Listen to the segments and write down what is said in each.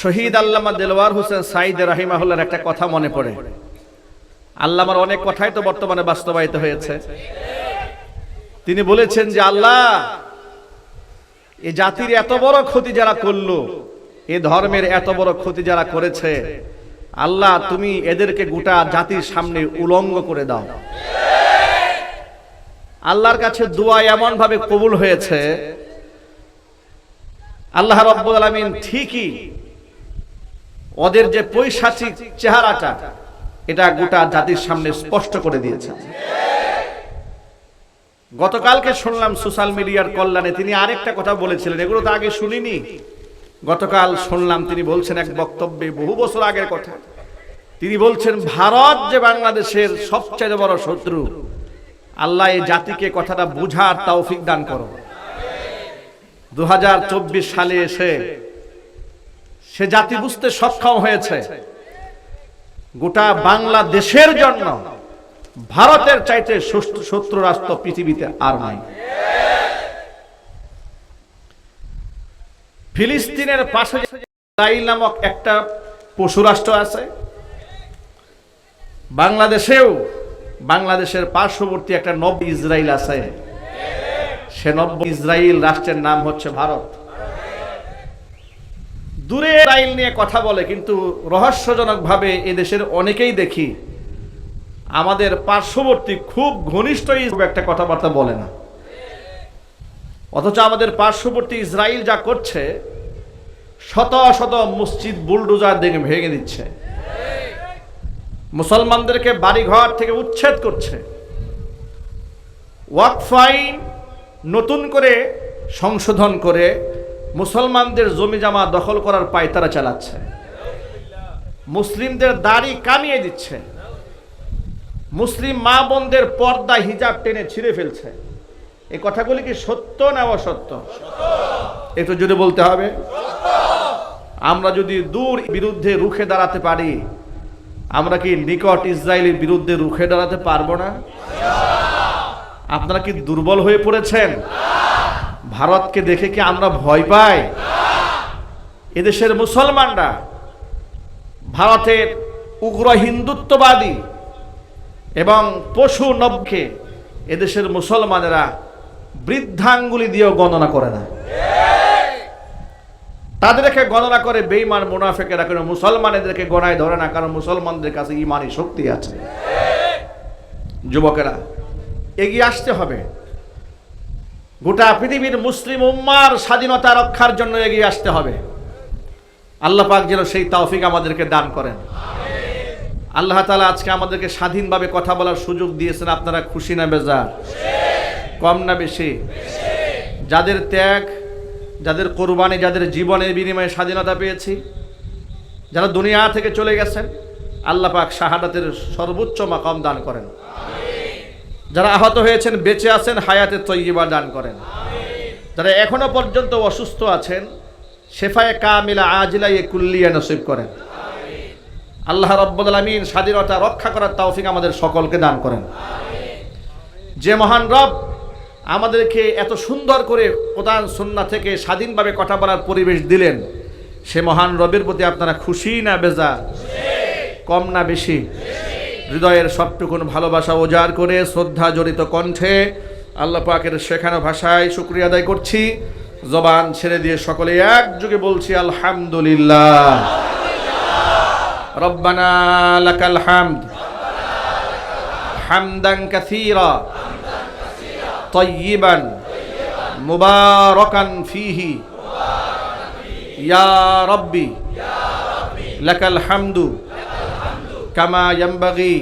শহীদ আল্লামা দেলোয়ার হোসেন সাইদ রাহিমাহুল্লার একটা কথা মনে পড়ে। আল্লামার অনেক কথাই তো বর্তমানে বাস্তবায়িত হয়েছে। তিনি বলেছেন যে, আল্লাহ, এ জাতির এত বড় ক্ষতি যারা করল, এ ধর্মের এত বড় ক্ষতি যারা করেছে, আল্লাহ, তুমি এদেরকে গোটা জাতির সামনে উলঙ্গ করে দাও। আল্লাহর কাছে দোয়া এমন ভাবে কবুল হয়েছে, আল্লাহ রব্বুল আলামিন ঠিকই ওদের যে পৈশাচিক চেহারাটা, এটা গোটা জাতির সামনে স্পষ্ট করে দিয়েছে। গতকালকে শুনলাম সোশ্যাল মিডিয়ার কল্যাণে তিনি আরেকটা কথা বলেছিলেন, এগুলো তো আগে শুনিনি। গতকাল শুনলাম তিনি বলছেন এক বক্তব্যে বহু বছর আগের কথা। তিনি বলছেন, ভারত যে বাংলাদেশের সবচেয়ে বড় শত্রু, আল্লাহ এই জাতিকে কথাটা বুঝার তৌফিক দান করো। দু হাজার চব্বিশ সালে এসে সে জাতি বুঝতে সক্ষম হয়েছে। গোটা বাংলাদেশের জন্য ভারতের চাইতে শত্রু রাষ্ট্র পৃথিবীতে আর নাই। ফিলিস্তিনের পাশে যে ইসরাইল নামক একটা পশু রাষ্ট্র আছে, বাংলাদেশেও বাংলাদেশের পার্শ্ববর্তী একটা নব ইসরায়েল আছে। সে নব্য ইসরায়েল রাষ্ট্রের নাম হচ্ছে ভারত। দূরে ইসরায়েল নিয়ে কথা বলে, কিন্তু রহস্যজনক ভাবে এদেশের অনেকেই দেখি আমাদের পার্শ্ববর্তী খুব ঘনিষ্ঠ খুব একটা কথাবার্তা বলে না। অথচ আমাদের পার্শ্ববর্তী ইসরায়েল যা করছে, শত শত মসজিদ, বুলডোজার দেখে ভেঙে দিচ্ছে। মুসলমানদেরকে বাড়িঘর থেকে উচ্ছেদ করছে। ওয়াকফ আইন নতুন করে সংশোধন করে মুসলমানদের জমি জামা দখল করার পায়তারা চালাচ্ছে। মুসলিমদের দাড়ি কামিয়ে দিচ্ছে। মুসলিম মা বোনদের পর্দা, হিজাব টেনে ছিঁড়ে ফেলছে। এই কথাগুলি কি সত্য না অসত্য? একটু জুড়ে বলতে হবে। আমরা যদি দূর বিরুদ্ধে রুখে দাঁড়াতে পারি, আমরা কি নিকট ইসরায়েলের বিরুদ্ধে রুখে দাঁড়াতে পারব না? আপনারা কি দুর্বল হয়ে পড়েছেন? ভারতকে দেখে কি আমরা ভয় পাই? এদেশের মুসলমানরা, ভারতের উগ্র হিন্দুত্ববাদী এবং পশু নবকে এদেশের মুসলমানেরা বৃদ্ধাঙ্গুলি দিয়েও গণনা করে না। তাদেরকে গণনা করে বেইমান মুনাফেকেরা কোনো মুসলমানেদেরকে গণায় ধরে না, কারণ মুসলমানদের কাছে ইমানই শক্তি আছে। যুবকেরা, এগিয়ে আসতে হবে। গোটা পৃথিবীর মুসলিম উম্মার স্বাধীনতা রক্ষার জন্য এগিয়ে আসতে হবে। আল্লাহ পাক যেন সেই তৌফিক আমাদেরকে দান করেন। আল্লাহ তালা আজকে আমাদেরকে স্বাধীনভাবে কথা বলার সুযোগ দিয়েছেন, আপনারা খুশি না বেজার? কম না বেশি? যাদের ত্যাগ, যাদের কোরবানি, যাদের জীবনের বিনিময়ে স্বাধীনতা পেয়েছি, যারা দুনিয়া থেকে চলে গেছেন, আল্লাহ পাক শাহাদাতের সর্বোচ্চ মাকাম দান করেন। যারা আহত হয়েছেন, বেঁচে আছেন হায়াতের তৈবা দান করেন। যারা এখনও পর্যন্ত অসুস্থ আছেন, শেফায়ে কামিলা আজিলা এ কুল্লিয়া নসিব করেন। আল্লাহ রব্বুল আলমিন স্বাধীনতা রক্ষা করার তৌফিক আমাদের সকলকে দান করেন। যে মহান রব আমাদেরকে এত সুন্দর করে প্রধান সন্না থেকে স্বাধীনভাবে কথা বলার পরিবেশ দিলেন, সে মহান রবের প্রতি আপনারা খুশি না বেজা কম না বেশি? হৃদয়ের সবটুকুন ভালোবাসা উজাড় করে শ্রদ্ধা জড়িত কণ্ঠে আল্লাহ পাকের শেখানো ভাষায় শুক্রিয়া আদায় করছি জবান ছেড়ে দিয়ে সকলে একযোগে বলছি আলহামদুলিল্লাহ রব্বানা লাকাল হামদ হামদান কাসীরা طيبا مباركا فيه يا ربي لك الحمد কামা ইয়াম্বাগি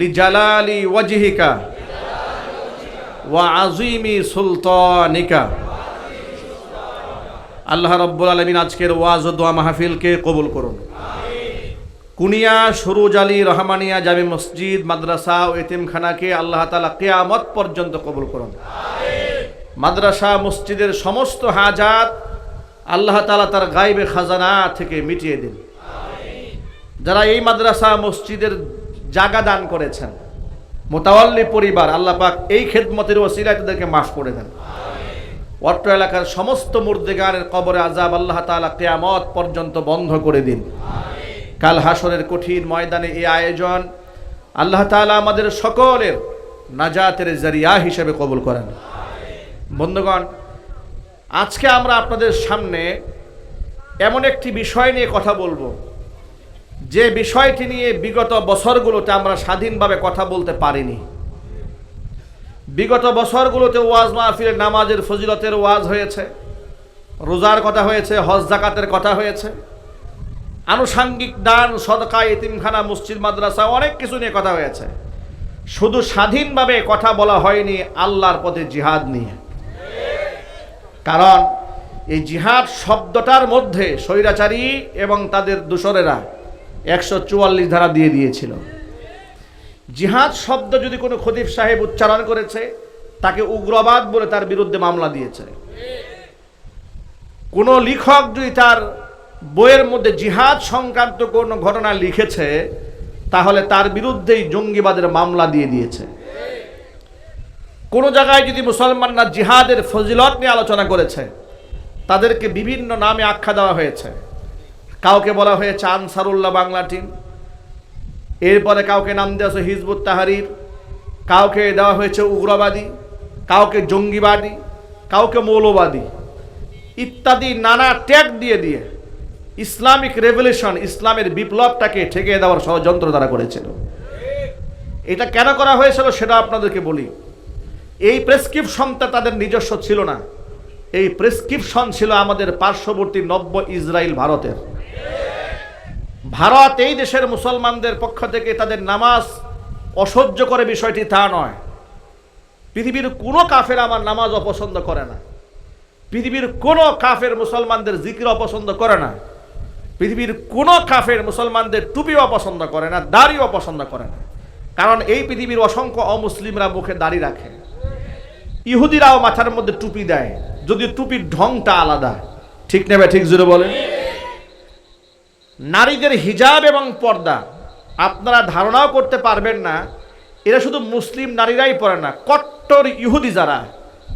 লিজালালি ওয়াজিহিকা ওয়া আজিমি সুলতানিকা। আল্লাহ রব্বুল আলমিন আজকের ওয়াজ দোয়া মাহফিলকে কবুল করুন। কুনিয়া সুরুজ আলী রহমানিয়া জামি মসজিদ, মাদ্রাসা ও এতিমখানাকে আল্লাহ তালা কেয়ামত পর্যন্ত কবুল করুন। মাদ্রাসা, মসজিদের সমস্ত হাজাত আল্লাহ তালা তার গাইবে খাজানা থেকে মিটিয়ে দিন। যারা এই মাদ্রাসা, মসজিদের জাগা দান করেছেন, মোতাওয়াল্লি পরিবার, আল্লাহ পাক এই খেদমতের ওসিলায় তাদেরকে মাফ করে দেন। অট্ট এলাকার সমস্ত মুর্দেগানের কবরে আজাব আল্লাহ তাআলা কেয়ামত পর্যন্ত বন্ধ করে দিন। কাল হাসরের কঠিন ময়দানে এই আয়োজন আল্লাহ তাআলা আমাদের সকলের নাজাতের জারিয়া হিসেবে কবুল করেন। বন্ধুগণ, আজকে আমরা আপনাদের সামনে এমন একটি বিষয় নিয়ে কথা বলব। যে বিষয়টি নিয়ে বিগত বছরগুলোতে আমরা স্বাধীনভাবে কথা বলতে পারিনি। বিগত বছরগুলোতে ওয়াজ মাহফিলের নামাজের ফজিলতের ওয়াজ হয়েছে, রোজার কথা হয়েছে, হজ জাকাতের কথা হয়েছে। আনুষাঙ্গিক দান, সদকা, এতিমখানা, মসজিদ, মাদ্রাসা, অনেক কিছু নিয়ে কথা হয়েছে। শুধু স্বাধীনভাবে কথা বলা হয়নি আল্লাহর পথে জিহাদ নিয়ে। কারণ এই জিহাদ শব্দটার মধ্যে স্বৈরাচারী এবং তাদের দূষরেরা একশো চুয়াল্লিশ ধারা দিয়ে দিয়েছিল। জিহাদ শব্দ যদি কোনো খতিব সাহেব উচ্চারণ করেছে, তাকে উগ্রবাদ বলে তার বিরুদ্ধে মামলা দিয়েছে। কোনো লেখক যদি তার বইয়ের মধ্যে জিহাদ সংক্রান্ত কোনো ঘটনা লিখেছে, তাহলে তার বিরুদ্ধেই জঙ্গিবাদের মামলা দিয়ে দিয়েছে। কোনো জায়গায় যদি মুসলমানরা জিহাদের ফজিলত নিয়ে আলোচনা করেছে, তাদেরকে বিভিন্ন নামে আখ্যা দেওয়া হয়েছে। কাউকে বলা হয়েছে আনসারুল্লাহ বাংলা টিম। এরপরে কাউকে নাম দেওয়া হয়েছে হিজবুত তাহারির। কাউকে দেওয়া হয়েছে উগ্রবাদী। কাউকে জঙ্গিবাদী। কাউকে মৌলবাদী। ইত্যাদি নানা ট্যাগ দিয়ে দিয়ে ইসলামিক রেভলিউশন, ইসলামের বিপ্লবটাকে ঠেকিয়ে দেওয়ার ষড়যন্ত্র তারা করেছিল। এটা কেন করা হয়েছিল সেটা আপনাদেরকে বলি। এই প্রেসক্রিপশনটা তাদের নিজস্ব ছিল না। এই প্রেসক্রিপশন ছিল আমাদের পার্শ্ববর্তী নব্য ইসরায়েল ভারতের। ভারত এই দেশের মুসলমানদের পক্ষ থেকে তাদের নামাজ অসহ্য করে বিষয়টি তা নয়। পৃথিবীর কোনো কাফের আমার নামাজ অপছন্দ করে না। পৃথিবীর কোনো কাফের মুসলমানদের জিকির অপছন্দ করে না। পৃথিবীর কোনো কাফের মুসলমানদের টুপিও অপছন্দ করে না, দাড়িও অপছন্দ করে না। কারণ এই পৃথিবীর অসংখ্য অমুসলিমরা মুখে দাড়ি রাখে। ইহুদিরাও মাথার মধ্যে টুপি দেয় যদি টুপির ঢংটা আলাদা। ঠিক নেবে, ঠিক জুড়ে বলেন? নারীদের হিজাব এবং পর্দা, আপনারা ধারণাও করতে পারবেন না, এরা শুধু মুসলিম নারীরাই পরে না, কট্টর ইহুদি যারা,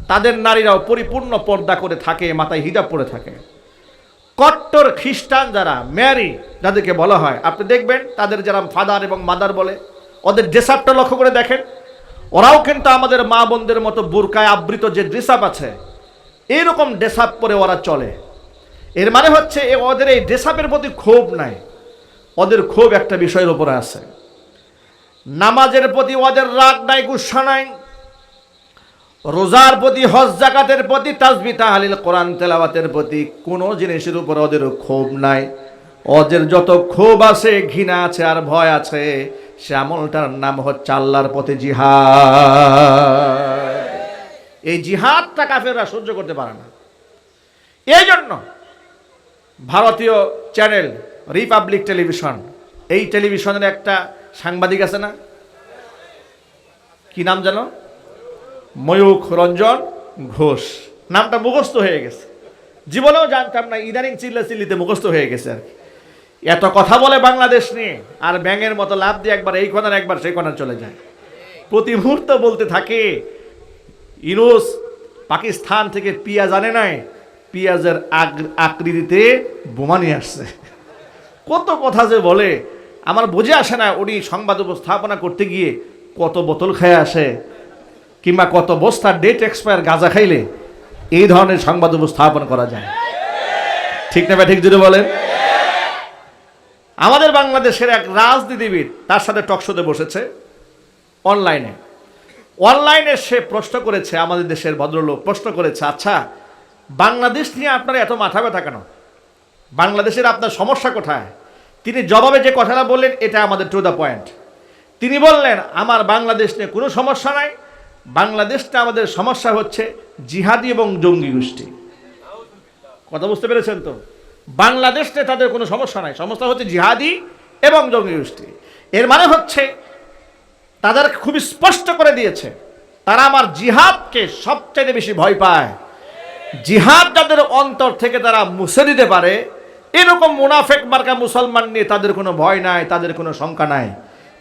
তাদের নারীরাও পরিপূর্ণ পর্দা করে থাকে, মাথায় হিজাব পরে থাকে। কট্টর খ্রিস্টান যারা, ম্যারি, যাদেরকে বলা হয়, আপনি দেখবেন, তাদের যারা ফাদার এবং মাদার বলে, ওদের ড্রেস আপটা লক্ষ্য করে দেখেন। ওরাও কিন্তু আমাদের মা বোনদের মতো বুরকায় আবৃত যে ড্রেস আপ আছে এইরকম ড্রেস আপ পরে ওরা চলে। এর মানে হচ্ছে এ ওদের এই ড্রেস আপের প্রতি ক্ষোভ নাই। ওদের ক্ষোভ একটা বিষয়ের উপরে আছে। নামাজের প্রতি ওদের রাগ নাই, গুসা নাই। রোজার প্রতি, হজ জাকাতের প্রতি, তাজবি তাহালিল কোরআন তেলাওয়াতের প্রতি কোনো জিনিসের উপর ওদের ক্ষোভ নাই। ওদের যত ক্ষোভ আছে, ঘৃণা আছে আর ভয় আছে, সে আমলটার নাম হচ্ছে আল্লাহর পথে জিহাদ। এই জিহাদটা কাফেররা সহ্য করতে পারে না। এই জন্য ভারতীয় চ্যানেল রিপাবলিক টেলিভিশন। এই টেলিভিশনের একটা সাংবাদিক আছে না? কি নাম জানো ময়ূখ রঞ্জন ঘোষ। নামটা মুখস্থ হয়ে গেছে। জীবনেও জানতাম না, ইদানিং চিল্লা চিল্লিতে মুখস্থ হয়ে গেছে আর এত কথা বলে বাংলাদেশ নিয়ে, আর ব্যাঙের মতো লাভ দিয়ে একবার এই কোনার একবার সেই কোনার চলে যায়। প্রতি মুহূর্ত বলতে থাকে ইনুস পাকিস্তান থেকে পিয়া জানে নাই পিঁয়াজের আকৃতিতে বোমা নিয়ে আসছে। কত কথা যে বলে, আমার বোঝে আসে না উনি সংবাদ উপস্থাপনা করতে গিয়ে কত বোতল খেয়ে আসে, কিংবা কত বস্তার ডেট এক্সপায়ার গাঁজা খাইলে এই ধরনের সংবাদ উপস্থাপন করা যায়। ঠিক না ঠিক যদি বলেন? আমাদের বাংলাদেশের এক রাজনীতিবিদ তার সাথে টকশোতে বসেছে অনলাইনে অনলাইনে সে প্রশ্ন করেছে, আমাদের দেশের ভদ্রলোক প্রশ্ন করেছে আচ্ছা বাংলাদেশ নিয়ে আপনারা এত মাথা ব্যথা কেন? বাংলাদেশের আপনার সমস্যা কোথায়? তিনি জবাবে যে কথাটা বললেন, এটা আমাদের টু দ্য পয়েন্ট তিনি বললেন, আমার বাংলাদেশ নিয়ে কোনো সমস্যা নাই। বাংলাদেশটা আমাদের সমস্যা হচ্ছে জিহাদি এবং জঙ্গি গোষ্ঠী। কথা বুঝতে পেরেছেন তো? বাংলাদেশে তাদের কোনো সমস্যা নাই। সমস্যা হচ্ছে জিহাদি এবং জঙ্গি গোষ্ঠী। এর মানে হচ্ছে তাদের খুব স্পষ্ট করে দিয়েছে, তারা আমার জিহাদকে সবচেয়ে বেশি ভয় পায়। জিহাদ যাদের অন্তর থেকে তারা মুছে দিতে পারে, এরকম মুনাফেক মার্কা মুসলমান নিয়ে তাদের কোনো ভয় নাই, তাদের কোনো শঙ্কা নাই।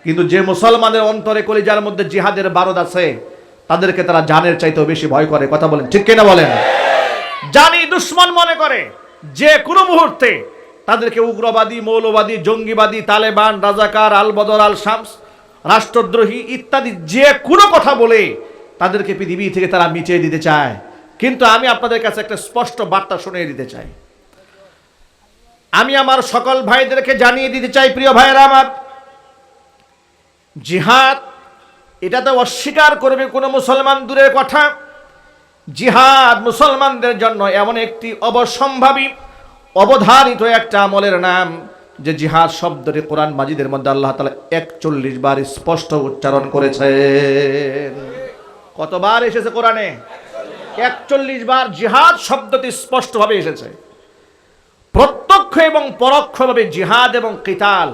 কিন্তু যে মুসলমানের অন্তরে কলিজার মধ্যে জিহাদের বারদ আছে, তাদেরকে তারা জানের চাইতেও বেশি ভয় করে। কথা বলেন, ঠিক কিনা বলেন? জানি দুশ্মন মনে করে, যে কোনো মুহূর্তে তাদেরকে উগ্রবাদী, মৌলবাদী, জঙ্গিবাদী, তালেবান, রাজাকার আল বদর আল শামস রাষ্ট্রদ্রোহী ইত্যাদি যে কোনো কথা বলে তাদেরকে পৃথিবী থেকে তারা মিটিয়ে দিতে চায়। কিন্তু আমি আপনাদের কাছে একটা স্পষ্ট বার্তা শুনিয়ে দিতে চাই। আমি আমার সকল ভাইদেরকে জানিয়ে দিতে চাই, প্রিয় ভাইয়েরা আমার, জিহাদ, এটা তো অস্বীকার করবে কোনো মুসলমান দূরের কথা। জিহাদ মুসলমানদের জন্য এমন একটি অবসম্ভাবী, অবধারিত একটা আমলের নাম যে জিহাদ শব্দটি কোরআন মাজিদের মধ্যে আল্লাহ তালা একচল্লিশ বার স্পষ্ট উচ্চারণ করেছেন। কতবার এসেছে কোরআনে? একচল্লিশ বার জিহাদ শব্দটি স্পষ্টভাবে এসেছে। প্রত্যক্ষ এবং পরোক্ষভাবে জিহাদ এবং কিতাল,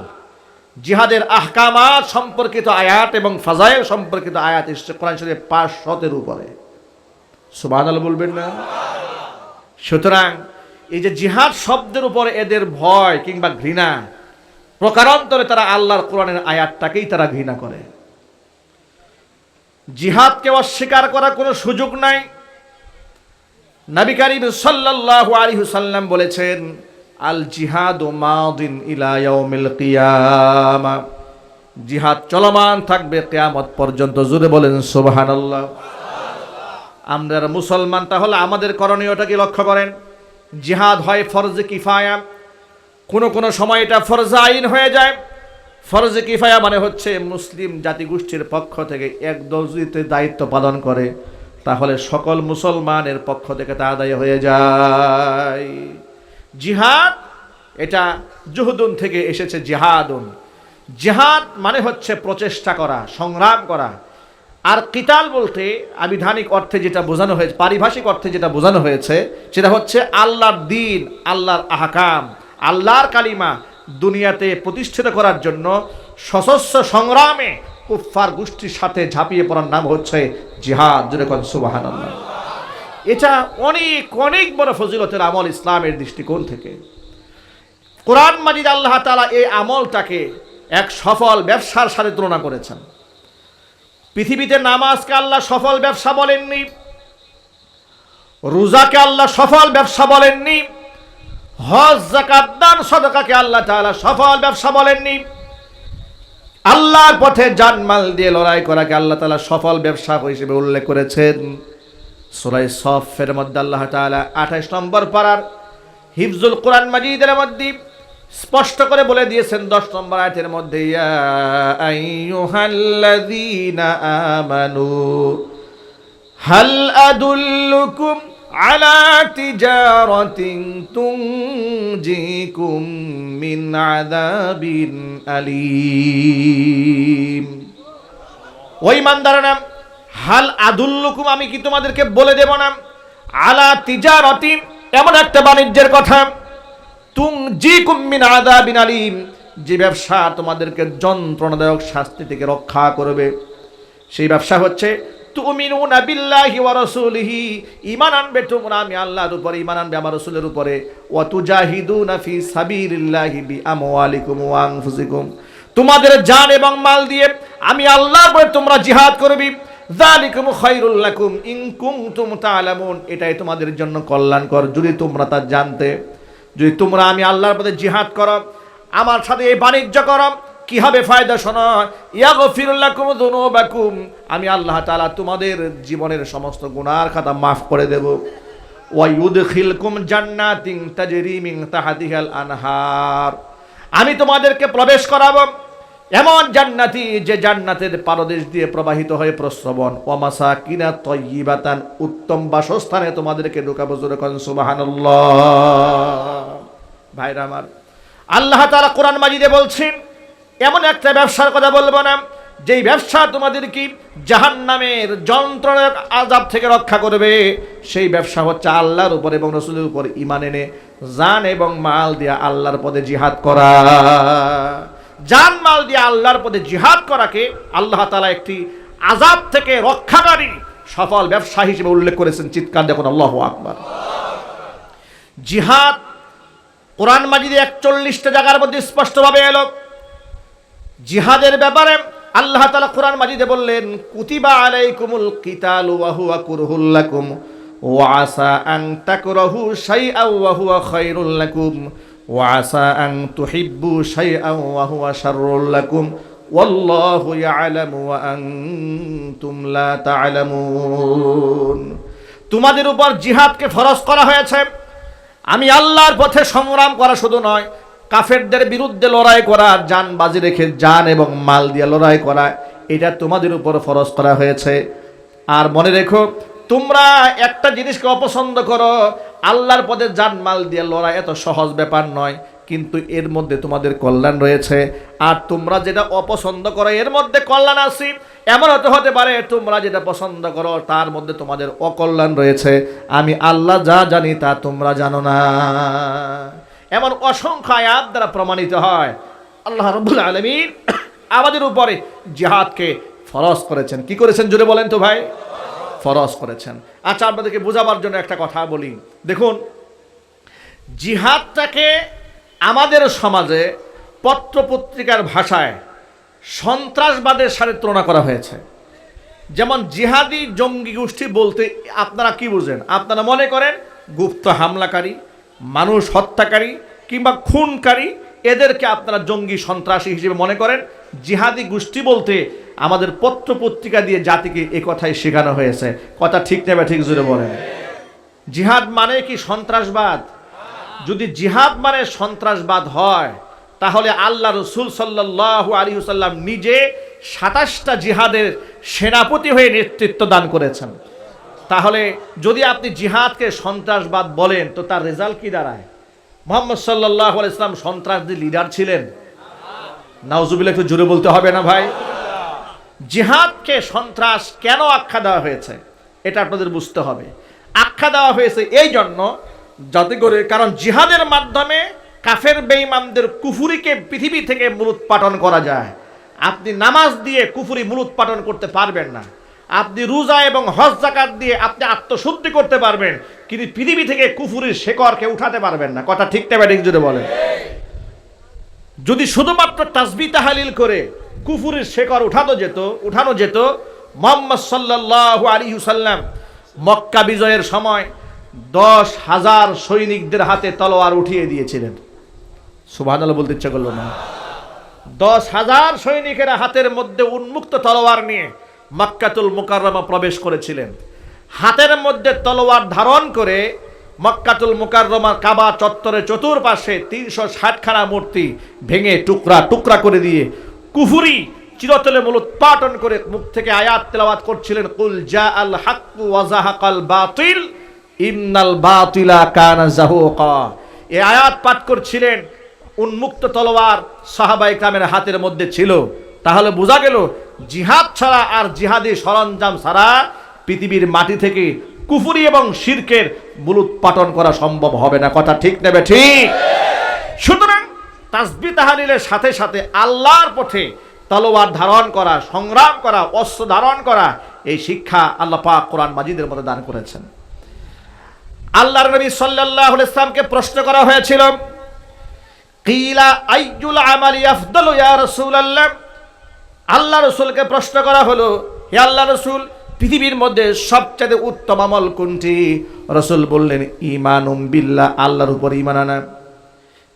জিহাদের আহকামাত সম্পর্কিত আয়াত এবং ফাজাইল সম্পর্কিত আয়াত এসেছে কোরআন শরীফ পাঁচ শতের উপরে। সুবাহ বলবেন না? সুতরাং এই যে জিহাদ শব্দের উপর এদের ভয় কিংবা ঘৃণা, প্রকারান্তরে তারা আল্লাহর কোরআনের আয়াতটাকেই তারা ঘৃণা করে। জিহাদকে অস্বীকার করার কোনো সুযোগ নাই। নবী করিম সাল্লাল্লাহু আলাইহি সাল্লাম বলেছেন, আল জিহাদ মাদিন ইলা ইয়াউমিল কিয়ামা। জিহাদ চলমান থাকবে কিয়ামত পর্যন্ত। জুড়ে বলেন, সুবহানাল্লাহ। আমরা মুসলমান, তাহলে আমাদের করণীয়টা কি লক্ষ্য করেন? জিহাদ হয় ফরজে কিফায়া। কোনো কোনো সময় এটা ফরজে আইন হয়ে যায়। ফরজে কিফায়া মানে হচ্ছে মুসলিম জাতিগোষ্ঠীর পক্ষ থেকে এক দর্জিতে দায়িত্ব পালন করে তাহলে সকল মুসলমানের পক্ষ থেকে তা আদায় হয়ে যায়। জিহাদ, এটা জুহুদুন থেকে এসেছে জিহাদুন। জিহাদ মানে হচ্ছে প্রচেষ্টা করা, সংগ্রাম করা। আর কিতাল বলতে আবিধানিক অর্থে যেটা বোঝানো হয়েছে, পারিভাষিক অর্থে যেটা বোঝানো হয়েছে, সেটা হচ্ছে আল্লাহর দিন, আল্লাহর আহকাম, আল্লাহর কালিমা দুনিয়াতে প্রতিষ্ঠিত করার জন্য সশস্ত্র সংগ্রামে কুফফার গোষ্ঠীর সাথে ঝাঁপিয়ে পড়ার নাম হচ্ছে জিহাদ। যেরকম সুবাহান এটা অনেক অনেক বড় ফজিলতের আমল ইসলামের দৃষ্টিকোণ থেকে। কোরআন মাজিদ আল্লাহ তালা এই আমলটাকে এক সফল ব্যবসার সাথে তুলনা করেছেন। পৃথিবীতে নামাজকে আল্লাহ সফল ব্যবসা বলেননি, রোজাকে আল্লাহ সফল ব্যবসা বলেননি, হজ জাকাত দান, সদকাকে আল্লাহ তাআলা সফল ব্যবসা বলেননি আল্লাহর পথে জানমাল দিয়ে লড়াই করাকে আল্লাহ তাআলা সফল ব্যবসা হিসেবে উল্লেখ করেছেন। সুরাই সফের মধ্যে আল্লাহ তাআলা 28 নম্বর পারার হিফজুল কোরআন মাজিদের মধ্যে স্পষ্ট করে বলে দিয়েছেন, দশ নম্বর আয়াতের মধ্যে আমানু, হাল আদুল্লুকুম আলা তিজারাতিন তুনজিকুম মিন আযাবিন আলীম। ওই মানদারানা হাল আদুল্লুকুম, আমি কি তোমাদেরকে বলে দেব না আলা তিজারাতিন, এমন একটা বাণিজ্যের কথা। তুং জি কুম্মিন আদা বিন আলিম, যে ব্যবসা তোমাদেরকে যন্ত্রণাদায়ক শাস্তি থেকে রক্ষা করবে। সেই ব্যবসা হচ্ছে তুমিনুনা বিল্লাহি ওয়া রাসূলিহি। ঈমান আনবে তোমরা, আমি আল্লাহর উপরে ঈমান আনবে, আমার রাসূলের উপরে। ওয়া তুজাহিদুনা ফি সাবিলিল্লাহি বিআমওয়ালিকুম ওয়া আনফুসিকুম। তোমাদের জান এবং মাল দিয়ে আমি আল্লাহর উপরে তোমরা জিহাদ করবি। যালিকুম খায়রুল লাকুম ইন কুনতুম তা'লামুন এটাই তোমাদের জন্য কল্যাণকর, যদি তোমরা তা জানতে। যদি তোমরা আমি আল্লাহর পথে জিহাদ করো, আমার সাথে এই বাণিজ্য করো কি হবে ফায়দা শোনো ইয়াগফিরুল্লাকুম যুনুবাকুম আমি আল্লাহ তাআলা তোমাদের জীবনের সমস্ত গুনার খাতা মাফ করে দেব। ওয়া ইউদখিলকুম জান্নাতিন তাজরি মিন তাহতিহাল আনহার। আমি তোমাদেরকে প্রবেশ করাবো এমন জান্নাতি যে জান্নাতের পারদেশ দিয়ে প্রবাহিত হয়ে প্রশ্রবণ ওমাসা কিনা তয়িবাতান, উত্তম বাসস্থানে তোমাদেরকে ঢুকাবো জোরে করেন সুবহানাল্লাহ। ভাইরা আমার, আল্লাহ তাআলা কোরআন মাজিদে বলছেন এমন একটা ব্যবসার কথা বলব না, যেই ব্যবসা তোমাদের কি জাহান নামের যন্ত্রণার আজাব থেকে রক্ষা করবে, সেই ব্যবসা হচ্ছে আল্লাহর উপর এবং রসুলের উপর ইমান এনে জান এবং মাল দিয়ে আল্লাহর পদে জিহাদ করা। জান, মাল দিয়ে আল্লাহর পদে জিহাদ করাকে আল্লাহ তালা একটি আজাব থেকে রক্ষাকারী সফল ব্যবসা হিসেবে উল্লেখ করেছেন চিৎকার দেখুন, আল্লাহ আকবর। জিহাদ কোরআন মাজিদে একচল্লিশটা জায়গার মধ্যে স্পষ্টভাবে এলো। জিহাদের ব্যাপারে আল্লাহ তালা কোরআন মাজিদে বললেন, কুতিবা আলাইকুমুল কিতালু ওয়া হুয়া কুরহুল লাকুম ওয়াসা আং তাকরাহু শাইআন ওয়া হুয়া খায়রুল লাকুম ওয়াসা আং তুহিব্বু শাইআন ওয়া হুয়া শাররুল লাকুম ওয়াল্লাহু ইয়ালামু ওয়া আনতুম লা তা'লামুন তোমাদের উপর জিহাদকে ফরজ করা হয়েছে। আমি আল্লাহর পথে সংগ্রাম করা শুধু নয় কাফেরদের বিরুদ্ধে লড়াই করা যান বাজি রেখে যান এবং মাল দিয়ে লড়াই করা, এটা তোমাদের উপর ফরজ করা হয়েছে। আর মনে রেখো, তোমরা একটা জিনিসকে অপছন্দ করো, আল্লাহর পদে যান মাল দিয়ে লড়াই এত সহজ ব্যাপার নয়, কিন্তু এর মধ্যে তোমাদের কল্যাণ রয়েছে। আর তোমরা যেটা অপছন্দ করো, এর মধ্যে কল্যাণ আছে। এমন হতে হতে পারে, তোমরা যেটা পছন্দ করো, তার মধ্যে তোমাদের অকল্যাণ রয়েছে। আমি আল্লাহ যা জানি তা তোমরা জানো না। এমন অসংখ্য আয়াত দ্বারা প্রমাণিত হয়। আল্লাহ রব্বুল আলমিন আমাদের উপরে জিহাদকে ফরজ করেছেন। কি করেছেন জুড়ে বলেন তো ভাই? ফরজ করেছেন। আচ্ছা আপনাদেরকে বোঝাবার জন্য একটা কথা বলি। দেখুন, জিহাদটাকে আমাদের সমাজে পত্রপত্রিকার ভাষায় সন্ত্রাসবাদের সাথে তুলনা করা হয়েছে। যেমন জিহাদি জঙ্গি গোষ্ঠী বলতে আপনারা কি বুঝেন আপনারা মনে করেন গুপ্ত হামলাকারী মানুষ হত্যাকারী কিংবা খুনকারী, এদেরকে আপনারা জঙ্গি সন্ত্রাসী হিসেবে মনে করেন। জিহাদি গোষ্ঠী বলতে আমাদের পত্র পত্রিকা দিয়ে জাতিকে এ কথাই শেখানো হয়েছে। কথা ঠিক নেবে ঠিক জুড়ে বলেন। জিহাদ মানে কি সন্ত্রাসবাদ? যদি জিহাদ মানে সন্ত্রাসবাদ হয়, তাহলে আল্লাহ রসুল সাল্লাহ আলী সাল্লাম নিজে সাতাশটা জিহাদের সেনাপতি হয়ে নেতৃত্ব দান করেছেন। তাহলে যদি আপনি জিহাদকে সন্ত্রাসবাদ বলেন, তো তার রেজাল্ট কি দাঁড়ায়? মোহাম্মদ সাল্লাহ ইসলাম সন্ত্রাসদের লিডার ছিলেন। নাউজুবিল্লা একটু জুড়ে বলতে হবে না ভাই? জিহাদকে সন্ত্রাস কেন আখ্যা দেওয়া হয়েছে? এটা আপনাদের বুঝতে হবে। আখ্যা দেওয়া হয়েছে এই জন্য যাতে করে, কারণ জিহাদের মাধ্যমে কাফের বেঈমানদের কুফুরিকে পৃথিবী থেকে মূলোৎপাটন করা যায়। আপনি নামাজ দিয়ে কুফুরি মূলোৎপাটন করতে পারবেন না। আপনি রোজা এবং হজ জাকাত দিয়ে আপনি আত্মশুদ্ধি করতে পারবেন, কিন্তু পৃথিবী থেকে কুফুরির শেকড়কে উঠাতে পারবেন না। কথা ঠিক নেবে ঠিক যদি বলেন। যদি শুধুমাত্র তাসবি তাহালিল করে কুফুরের শেকর উঠানো যেত উঠানো যেত, মোহাম্মদ সাল্লাহ আলী সাল্লাম মক্কা বিজয়ের সময় দশ হাজার সৈনিকদের হাতে তলোয়ার উঠিয়ে দিয়েছিলেন। সুবাহ বলতে ইচ্ছা করল না। দশ হাজার সৈনিকের হাতের মধ্যে উন্মুক্ত তলোয়ার নিয়ে মক্কাতুল মুকাররমা প্রবেশ করেছিলেন। হাতের মধ্যে তলোয়ার ধারণ করে মক্কাতুল মুকাররমার কাবা চত্বরে চতুর্পাশে তিনশো ষাটখানা মূর্তি ভেঙে টুকরা টুকরা করে দিয়ে কুফুরি চিরতলে মূল উৎপাটন করে মুখ থেকে আয়াত তেলাওয়াত করছিলেন, কুল জা আল হাক্কু ওয়াজাহাকাল বাতিল, ইন্নাল বাতিলা কানা জাহুকা এই আয়াত পাঠ করছিলেন, উন্মুক্ত তলোয়ার সাহাবাই কামের হাতের মধ্যে ছিল। তাহলে বোঝা গেল, জিহাদ ছাড়া আর জিহাদি সরঞ্জাম ছাড়া পৃথিবীর মাটি থেকে কুফুরি এবং শির্কের শিরকের মূলোৎপাটন করা সম্ভব হবে না। কথা ঠিক নেবে? ঠিক। সুতরাং তাসবি তাহালিলের সাথে সাথে আল্লাহর পথে তলোয়ার ধারণ করা, সংগ্রাম করা, অস্ত্র ধারণ করা, এই শিক্ষা আল্লাহ পাক কোরআন মাজিদের মধ্যে দান করেছেন। আল্লাহর নবী সাল্লাল্লাহু আলাইহি ইসলামকে প্রশ্ন করা হয়েছিল, কিলা আইজুল আমালি আফদল ইয়া রাসূলুল্লাহ? আল্লাহ রসুলকে প্রশ্ন করা হলো, হে আল্লাহ রসুল, পৃথিবীর মধ্যে সবচেয়ে উত্তম আমল কোনটি? রসুল বললেন, ইমানুম বিল্লাহ, আল্লাহর উপর ইমান আনা।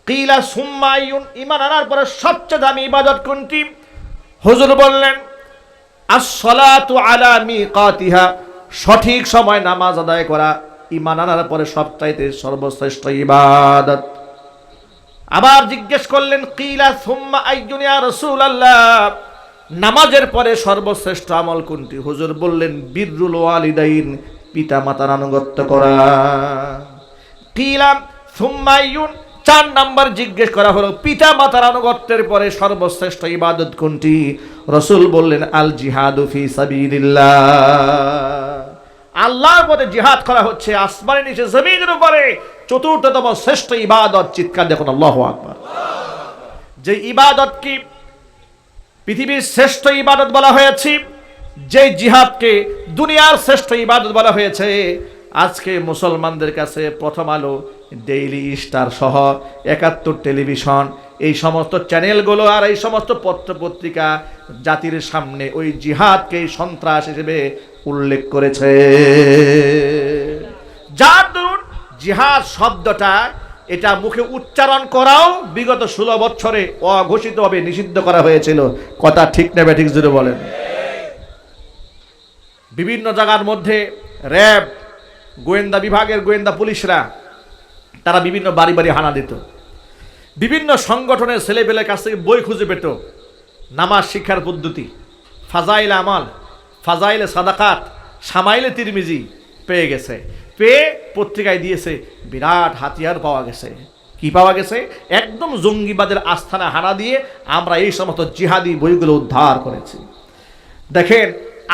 কিলা সুম্মাইউন ইমান আনার পরে সবচেয়ে দামি ইবাদত কোনটি? হুজুর বললেন, আসসালাতু আলা মিকাতিহা, সঠিক সময় নামাজ আদায় করা ইমান আনার পরে সবচাইতে সর্বশ্রেষ্ঠ ইবাদত। আবার জিজ্ঞেস করলেন, কিলা সুম্মা আইজুনিয়া রসুল আল্লাহ নামাজের পরে সর্বশ্রেষ্ঠ আমল কোনটি? হুজুর বললেন, বীররুল ওয়ালিদাইন পিতা মাতার আনুগত্য করা। কিলাম সুম্মাইয়ুন চার নাম্বার জিজ্ঞেস করা হলো পিতা মাতার আনুগত্যের পরে সর্বশ্রেষ্ঠ ইবাদত কোনটি? রসুল বললেন, আল জিহাদু ফি সাবিলিল্লাহ। আল্লাহর পথে জিহাদ করা হচ্ছে, আসমানের নিচে, জমিনের উপরে। চতুর্থতম শ্রেষ্ঠ ইবাদত, চিৎকার দেখুন, আল্লাহ আকবার। যে ইবাদত কি? পৃথিবীর শ্রেষ্ঠ ইবাদত বলা হয়েছে যে জিহাদকে দুনিয়ার শ্রেষ্ঠ ইবাদত বলা হয়েছে, আজকে মুসলমানদের কাছে প্রথম আলো ডেইলি স্টার সহ একাত্তর টেলিভিশন, এই সমস্ত চ্যানেলগুলো আর এই সমস্ত পত্র পত্রিকা জাতির সামনে ওই জিহাদকে সন্ত্রাস হিসেবে উল্লেখ করেছে। জিহাদ শব্দটা এটা মুখে উচ্চারণ করাও বিগত ষোলো বছরে অঘোষিতভাবে নিষিদ্ধ করা হয়েছিল। কথা ঠিক নেবে ঠিক জুড়ে বলেন। বিভিন্ন জায়গার মধ্যে র্যাব, গোয়েন্দা বিভাগের গোয়েন্দা পুলিশরা, তারা বিভিন্ন বাড়ি বাড়ি হানা দিত। বিভিন্ন সংগঠনের ছেলেপেলের কাছ থেকে বই খুঁজে পেত। নামাজ শিক্ষার পদ্ধতি, ফাজাইলে আমাল, ফাজাইলে সাদাকাত, সামাইলে তিরমিজি পেয়ে গেছে। পেয়ে পত্রিকায় দিয়েছে, বিরাট হাতিয়ার পাওয়া গেছে। কি পাওয়া গেছে? একদম জঙ্গিবাদের আস্থানা হানা দিয়ে আমরা এই সমস্ত জিহাদি বইগুলো উদ্ধার করেছি। দেখেন,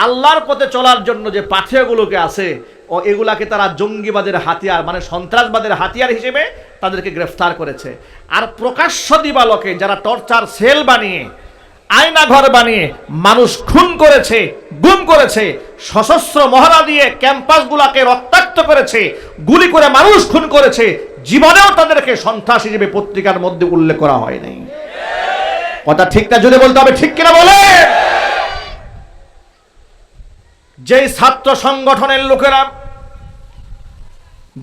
আল্লাহর পথে চলার জন্য যে পাথেয়গুলোকে আছে, ও এগুলাকে তারা জঙ্গিবাদের হাতিয়ার মানে সন্ত্রাসবাদের হাতিয়ার হিসেবে তাদেরকে গ্রেফতার করেছে। আর প্রকাশ্য দিবালকে যারা টর্চার সেল বানিয়ে আয়না ঘর বানিয়ে মানুষ খুন করেছে, গুম করেছে, সশস্ত্র মহড়া দিয়ে ক্যাম্পাসগুলাকে রক্তাক্ত করেছে, গুলি করে মানুষ খুন করেছে, জীবনেও তাদেরকে সন্ত্রাস হিসেবে পত্রিকার মধ্যে উল্লেখ করা হয়নি। কথা ঠিক না যদি বলতে হবে, ঠিক কিনা বলে? যেই ছাত্র সংগঠনের লোকেরা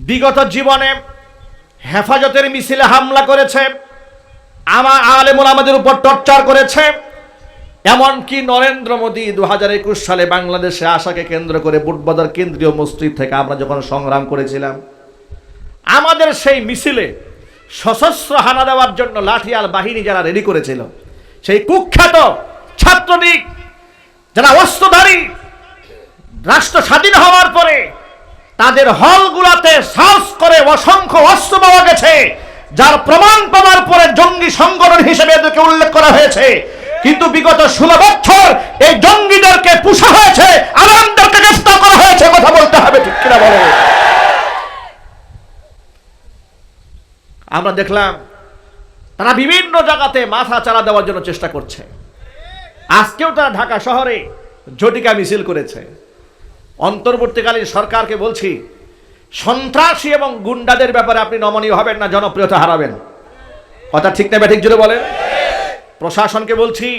বিগত জীবনে হেফাজতের মিছিলে হামলা করেছে আমার আলেমুল আমাদের উপর টর্চার করেছে এমনকি নরেন্দ্র মোদী দু হাজার একুশ সালে বাংলাদেশে আসাকে কেন্দ্র করে বুটবাজার কেন্দ্রীয় মসজিদ থেকে আমরা যখন সংগ্রাম করেছিলাম, আমাদের সেই মিছিলে সশস্ত্র হানা দেওয়ার জন্য লাঠিয়াল বাহিনী যারা রেডি করেছিল, সেই কুখ্যাত ছাত্রলীগ, যারা অস্ত্রধারী, রাষ্ট্র স্বাধীন হওয়ার পরে তাদের হলগুলাতে সাহস করে অসংখ্য অস্ত্র পাওয়া গেছে, যার প্রমাণ পাওয়ার পরে জঙ্গি সংগঠন হিসেবে এদেরকে উল্লেখ করা হয়েছে। কিন্তু বিগত ষোলো বছর এই জঙ্গিদেরকে পুষা হয়েছে আরামদেরকে গ্রেফতার করা হয়েছে, কথা বলতে হবে, ঠিক কিনা বলে? আমরা দেখলাম, তারা বিভিন্ন জায়গাতে মাথা চারা দেওয়ার জন্য চেষ্টা করছে। আজকেও তারা ঢাকা শহরে ঝটিকা মিছিল করেছে। অন্তর্বর্তীকালীন সরকারকে বলছি, সন্ত্রাসী এবং গুন্ডাদের ব্যাপারে আপনি নমনীয় হবেন না, জনপ্রিয়তা হারাবেন। কথা ঠিক না ব্যাঠিক জুড়ে বলেন? প্রশাসনকে বলছি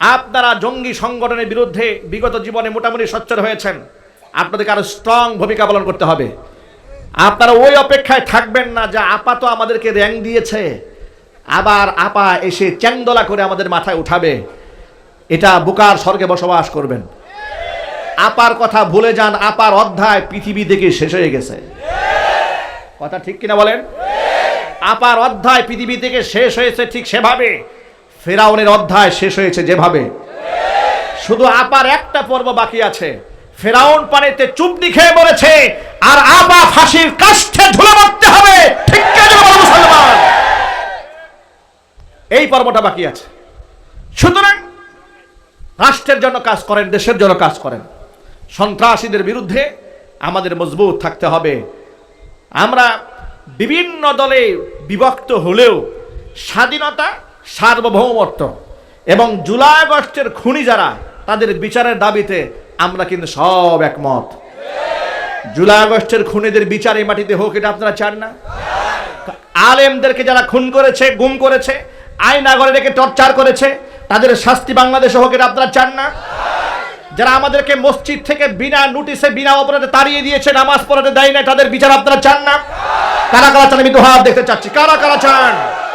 আপনারা জঙ্গি সংগঠনের বিরুদ্ধে বিগত জীবনে মোটামুটি সচ্চর হয়েছেন। আপনাদেরকে আরও স্ট্রং ভূমিকা পালন করতে হবে। আপনারা ওই অপেক্ষায় থাকবেন না যা আপা তো আমাদেরকে র্যাঙ্ক দিয়েছে, আবার আপা এসে চ্যাংদোলা করে আমাদের মাথায় উঠাবে। এটা বুকার স্বর্গে বসবাস করবেন। আপার কথা ভুলে যান, আপার অধ্যায় পৃথিবী থেকে শেষ হয়ে গেছে। কথা ঠিক কিনা বলেন? আপার অধ্যায় পৃথিবী থেকে শেষ হয়েছে ঠিক সেভাবে। ফেরাউনের অধ্যায় শেষ হয়েছে যেভাবে। শুধু আপার একটা পর্ব বাকি আছে। ফেরাউন পানিতে চুপটি খেয়ে মরেছে, আর আপা ফাঁসির কাষ্ঠে ঝুলে মারতে হবে। ঠিক মুসলমান? এই পর্বটা বাকি আছে। সুতরাং রাষ্ট্রের জন্য কাজ করেন, দেশের জন্য কাজ করেন। সন্ত্রাসীদের বিরুদ্ধে আমাদের মজবুত থাকতে হবে। আমরা বিভিন্ন দলে বিভক্ত হলেও স্বাধীনতা সার্বভৌমত্ব। এবং জুলাই আগস্টের খুনি যারা, তাদের বিচারের দাবিতে আমরা কিন্তু সব একমত। জুলাই আগস্টের খুনিদের বিচার এই মাটিতে হোক, এটা আপনারা চান না? আলেমদেরকে যারা খুন করেছে, গুম করেছে আইনাগরে রেখে টর্চার করেছে, তাদের শাস্তি বাংলাদেশে হোক, এটা আপনারা চান না? যারা আমাদেরকে মসজিদ থেকে বিনা নোটিশে, বিনা অপরাধে তাড়িয়ে দিয়েছে, নামাজ পড়াতে দেয় না তাদের বিচার আপনারা চান না? কারা কারা চান? আমি হাত দেখতে চাচ্ছি। কারা কারা চান?